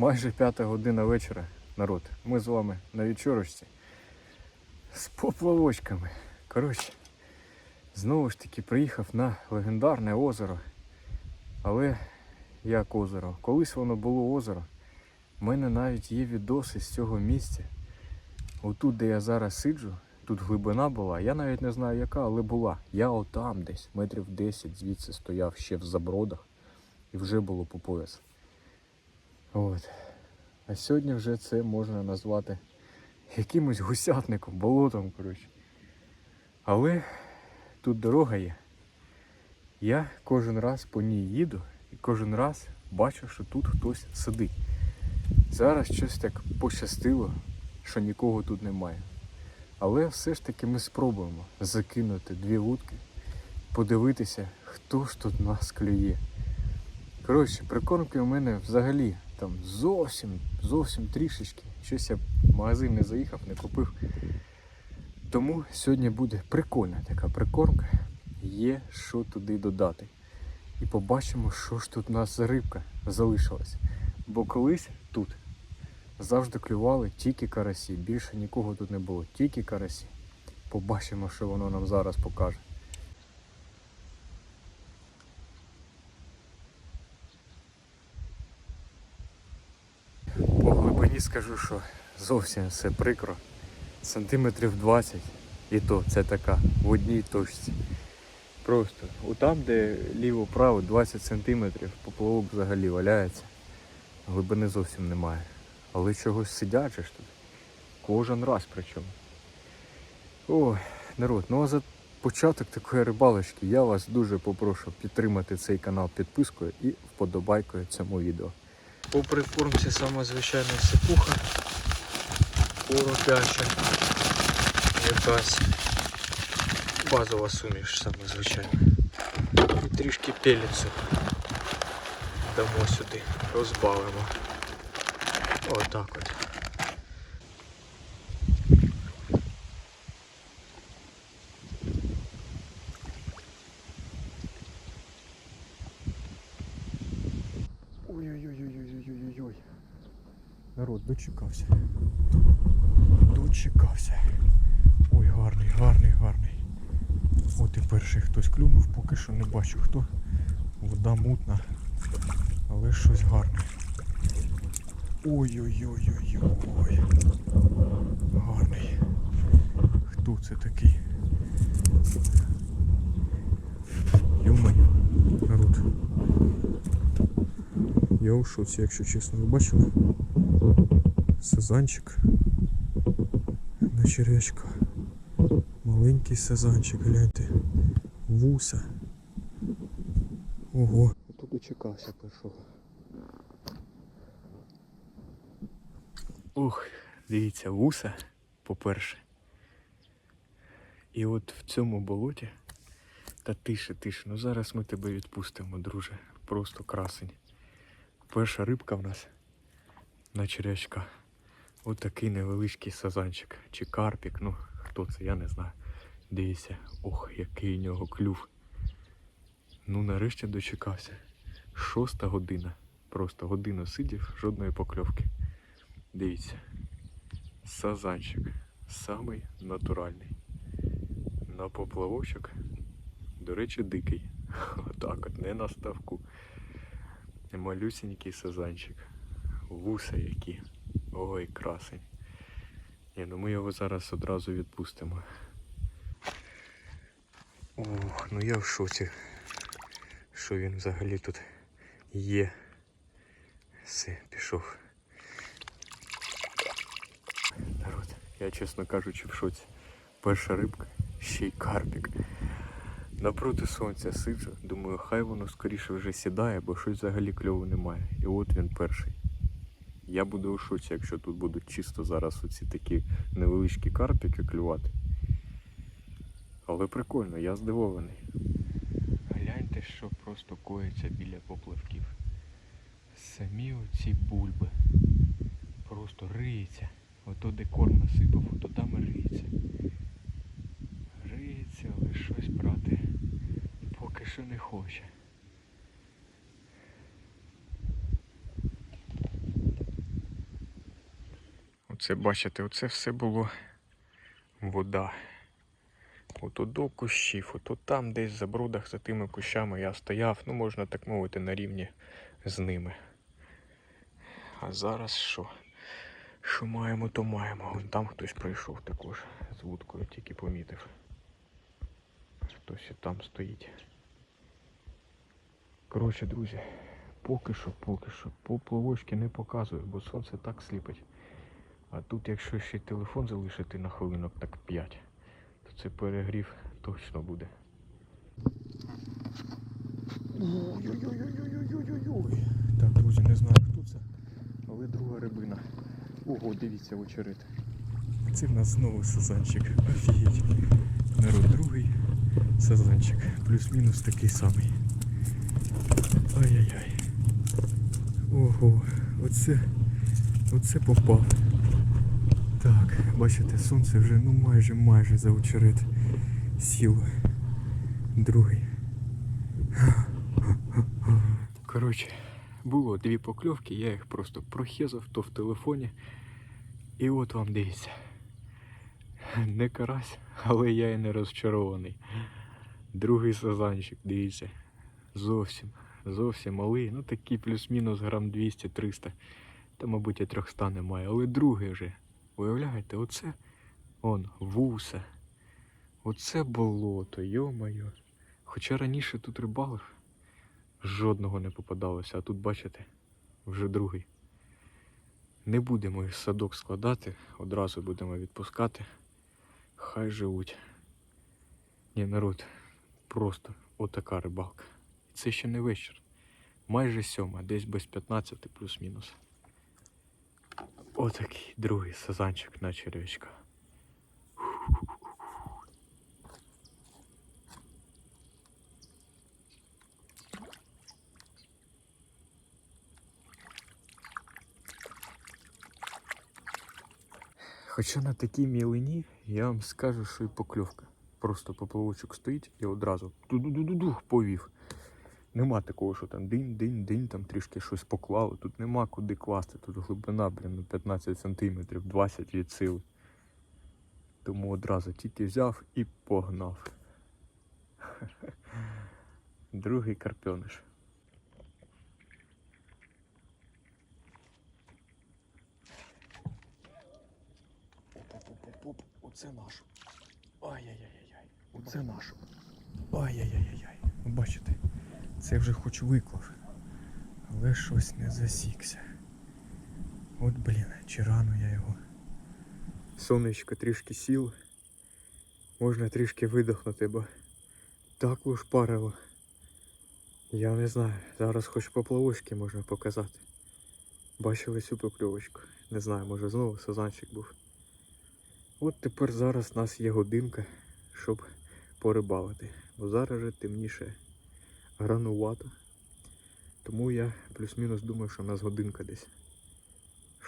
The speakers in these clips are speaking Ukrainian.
Майже п'ята година вечора, народ. Ми з вами на вечорочці з поплавочками. Коротше, знову ж таки приїхав на легендарне озеро. Але як озеро? Колись воно було озеро. У мене навіть є відоси з цього місця. Отут, де я зараз сиджу, тут глибина була. Я навіть не знаю яка, але була. Я отам десь, метрів 10 звідси стояв ще в забродах і вже було по пояс. От. А сьогодні вже це можна назвати якимось гусятником, болотом, коротше. Але тут дорога є. Я кожен раз по ній їду і кожен раз бачу, що тут хтось сидить. Зараз щось так пощастило, що нікого тут немає. Але все ж таки ми спробуємо закинути дві вудки, подивитися, хто ж тут нас клює. Коротше, прикормки у мене взагалі там зовсім, зовсім трішечки. Щось я в магазин не заїхав, не купив. Тому сьогодні буде прикольна така прикормка. Є що туди додати. І побачимо, що ж тут у нас за рибка залишилась. Бо колись тут завжди клювали тільки карасі. Більше нікого тут не було, тільки карасі. Побачимо, що воно нам зараз покаже. По глибині скажу, що зовсім все прикро. Сантиметрів 20 і то це така в одній точці. Просто отам, де ліво-право 20 сантиметрів, поплавок взагалі валяється. Глибини зовсім немає. Але чогось ж тут. Кожен раз причому. Ой, народ, ну а за початок такої рибалочки я вас дуже попрошу підтримати цей канал підпискою і вподобайкою цьому відео. По прикормці саме звичайна сипуха. Поропяча. Якась базова суміш саме звичайна. І трішки пеліцу дамо сюди, розбавимо. Отак от. Ой-ой-ой-ой-ой-ой-ой. Народ, дочекався. Дочекався. Ой, гарний, гарний, гарний. От і перший хтось клюнув, поки що не бачу хто. Вода мутна, але щось гарне. Ой-ой-ой-ой-ой. Гарний. Хто це такий? Йомаю, народ. Я у шоці, якщо чесно, ви бачили? Сазанчик на черв'ячка. Маленький сазанчик, гляньте. Вуса. Ого. Тут дочекався першого. Ух, дивіться, вуса, по-перше. І от в цьому болоті. Та тише, тише. Ну зараз ми тебе відпустимо, друже. Просто красень. Перша рибка в нас на черв'ячка. Ось такий невеличкий сазанчик. Чи карпік, ну хто це, я не знаю. Дивіться, ох, який у нього клюв. Ну нарешті дочекався. Шоста година. Просто годину сидів, жодної покльовки. Дивіться. Сазанчик. Самий натуральний. На поплавочок. До речі, дикий. Отак от, не на ставку. Малюсенький сазанчик. Вуса які. Ой, красень. Ні, ну ми його зараз одразу відпустимо. Ох, ну я в шоці. Що він взагалі тут є. Все, пішов. Народ, я чесно кажучи в шоці. Перша рибка, ще й карпік. Напроти сонця сиджу, думаю, хай воно скоріше вже сідає, бо щось взагалі кльову немає. І от він перший. Я буду у шоці, якщо тут будуть чисто зараз оці такі невеличкі карпіки клювати. Але прикольно, я здивований. Гляньте, що просто коїться біля попливків. Самі оці бульби. Просто риється. Ото де корм насипав, ото там риється. Риється, але щось брати поки що не хоче. Оце бачите, оце все було вода. Ото до кущів, ото там десь за брудах за тими кущами я стояв, ну можна так мовити, на рівні з ними. А зараз що? Що маємо, то маємо. Вон там хтось прийшов також з вудкою, тільки помітив. Хтось і там стоїть. Коротше, друзі, поки що, поки що, поплавочки не показую, бо сонце так сліпить. А тут, якщо ще телефон залишити на хвилинок так 5, то це перегрів точно буде. Ой-ой-ой-ой-ой-ой-ой-ой. Так, друзі, не знаю, хто це, але друга рибина. Ого, дивіться очерет. Це в нас знову сазанчик. Офігеть. Народ другий сазанчик. Плюс-мінус такий самий. Ай-яй-яй. Ого, оце, оце попав. Так, бачите, сонце вже ну майже майже за очерет сіло. Другий. Коротше, було дві покльовки, я їх просто прохезав то в телефоні. І от вам дивіться. Не карась, але я і не розчарований. Другий сазанчик, дивіться. Зовсім, зовсім малий. Ну такий плюс-мінус грам 200-300. Та, мабуть, і 300 немає. Але другий вже. Уявляєте, оце он, вуса. Оце болото, йо-моє. Хоча раніше тут рибалив, жодного не попадалося, а тут, бачите, вже другий. Не будемо їх садок складати, одразу будемо відпускати. Хай живуть. Ні, народ, просто отака рибалка. І це ще не вечір. Майже сьома, десь без 15 плюс-мінус. Отакий другий сазанчик на червячка. Хоча на такій мілині я вам скажу, що і покльовка. Просто поплавочок стоїть і одразу ду-ду-ду-ду повів. Нема такого, що там динь-динь-динь, там трішки щось поклали. Тут нема куди класти. Тут глибина, блін, ну, 15 сантиметрів, 20 від сили. Тому одразу тільки взяв і погнав. Другий карпьониш. Оп-оп-оп-оп, оце наш. Ай-яй-яй-яй. Оце наш. Ай-яй-яй-яй. Бачите, це вже хоч виклав. Але щось не засікся. От блін, чи рано я його. Сонечко трішки сіло. Можна трішки видохнути, бо так лушпарило. Я не знаю, зараз хоч поплавочки можна показати. Бачили цю покльовочку. Не знаю, може знову сазанчик був. От тепер зараз у нас є годинка, щоб порибалити. Бо зараз вже темніше гранувато. Тому я плюс-мінус думаю, що в нас годинка десь.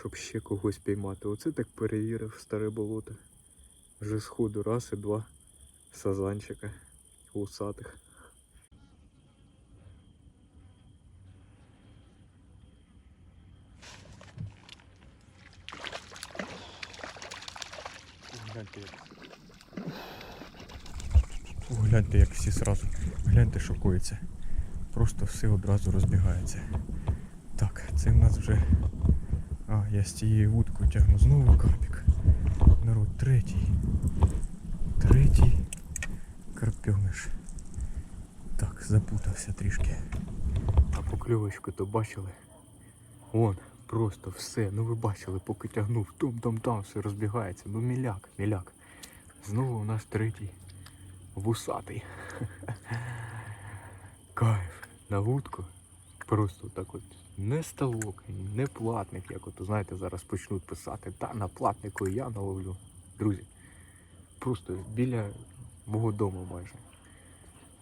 Щоб ще когось піймати. Оце так перевірив старе болото. Вже сходу раз і два сазанчика усатих. Гляньте як. Всі сразу. Гляньте, що коїться. Просто все одразу розбігається. Так, це в нас вже. А, я з цією вудкою тягну знову карпік. Народ, третій. Третій карпьониш. Так, запутався трішки. А покльовочку то бачили? Вон, просто все. Ну ви бачили, поки тягнув, там-там-там все розбігається. Ну міляк, міляк. Знову у нас третій вусатий. Кайф. На вудку. Просто так от не ставок, не платник, як от, знаєте, зараз почнуть писати. Та на платнику я наловлю. Друзі, просто біля мого дому майже.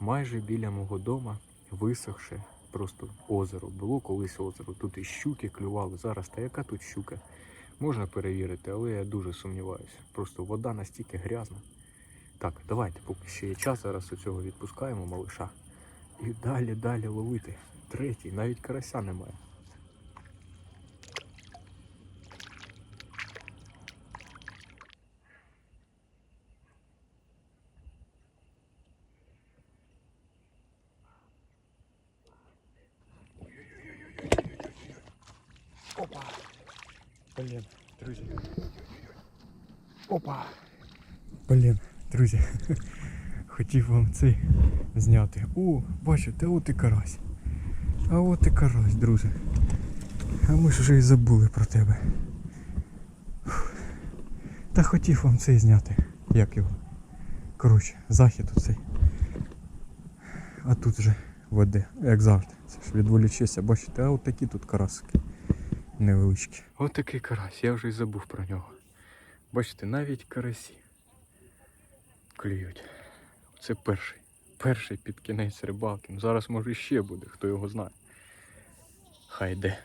Майже біля мого дома висохше просто озеро. Було колись озеро. Тут і щуки клювали. Зараз та яка тут щука? Можна перевірити, але я дуже сумніваюся. Просто вода настільки грязна. Так, давайте, поки ще є час, зараз у цього відпускаємо малиша. І далі, далі ловити. Третій, навіть карася немає. Опа! Блін, друзі. Опа! Блін, друзі. Хотів вам цей зняти. О, бачите, от і карась. А от і карась, друже. А ми ж вже і забули про тебе. Та хотів вам цей зняти. Як його? Коротше, захід оцей. А тут вже води, як завжди. Це ж відволічися, бачите, а от такі тут карасики невеличкі. От такий карась, я вже й забув про нього. Бачите, навіть карасі клюють. Це перший. Перший під кінець рибалки. Ну, зараз може ще буде, хто його знає. Хай йде.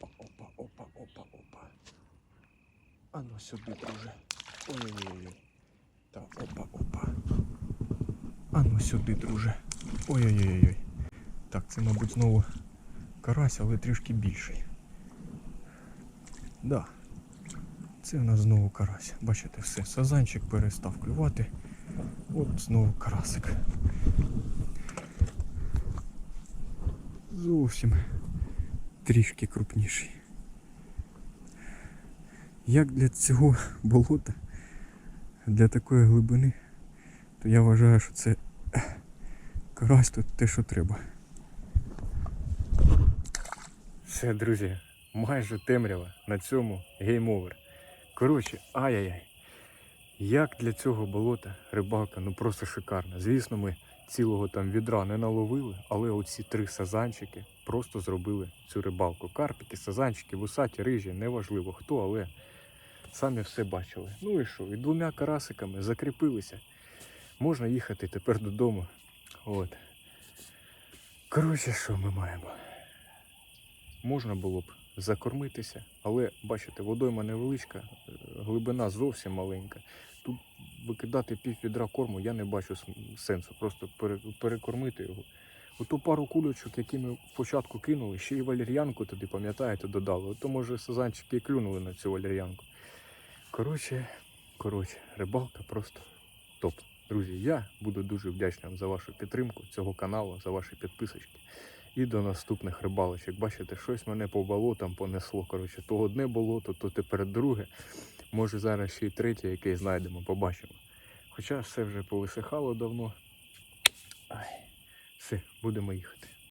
Опа, опа, опа, опа. А ну сюди, друже. Ой-ой-ой. Так, опа, опа. А ну сюди, друже. Ой-ой-ой. Так, це, мабуть, знову карась, але трішки більший. Да. Це в нас знову карась. Бачите, все, сазанчик перестав клювати. От знову карасик. Зовсім трішки крупніший. Як для цього болота, для такої глибини, то я вважаю, що це карась тут те, що треба. Все, друзі, майже темрява на цьому гейм-овер. Коротше, ай-яй-яй. Як для цього болота рибалка, ну просто шикарна. Звісно, ми цілого там відра не наловили, але оці три сазанчики просто зробили цю рибалку. Карпики, сазанчики, вусаті, рижі, неважливо хто, але самі все бачили. Ну і що? І двома карасиками закріпилися. Можна їхати тепер додому. От. Коротше, що ми маємо? Можна було б закормитися, але бачите, водойма невеличка, глибина зовсім маленька. Тут викидати пів відра корму я не бачу сенсу. Просто перекормити його. Оту пару кулючок, які ми спочатку кинули, ще й валер'янку туди, пам'ятаєте, додали. Ото може сазанчики і клюнули на цю валер'янку. Коротше, коротше, рибалка просто топ. Друзі, я буду дуже вдячним за вашу підтримку цього каналу, за ваші підписочки. І до наступних рибалочок. Бачите, щось мене по болотам понесло. Коротше, то одне болото, то тепер друге. Може зараз ще й третє, яке знайдемо, побачимо. Хоча все вже повисихало давно. Ай, все, будемо їхати.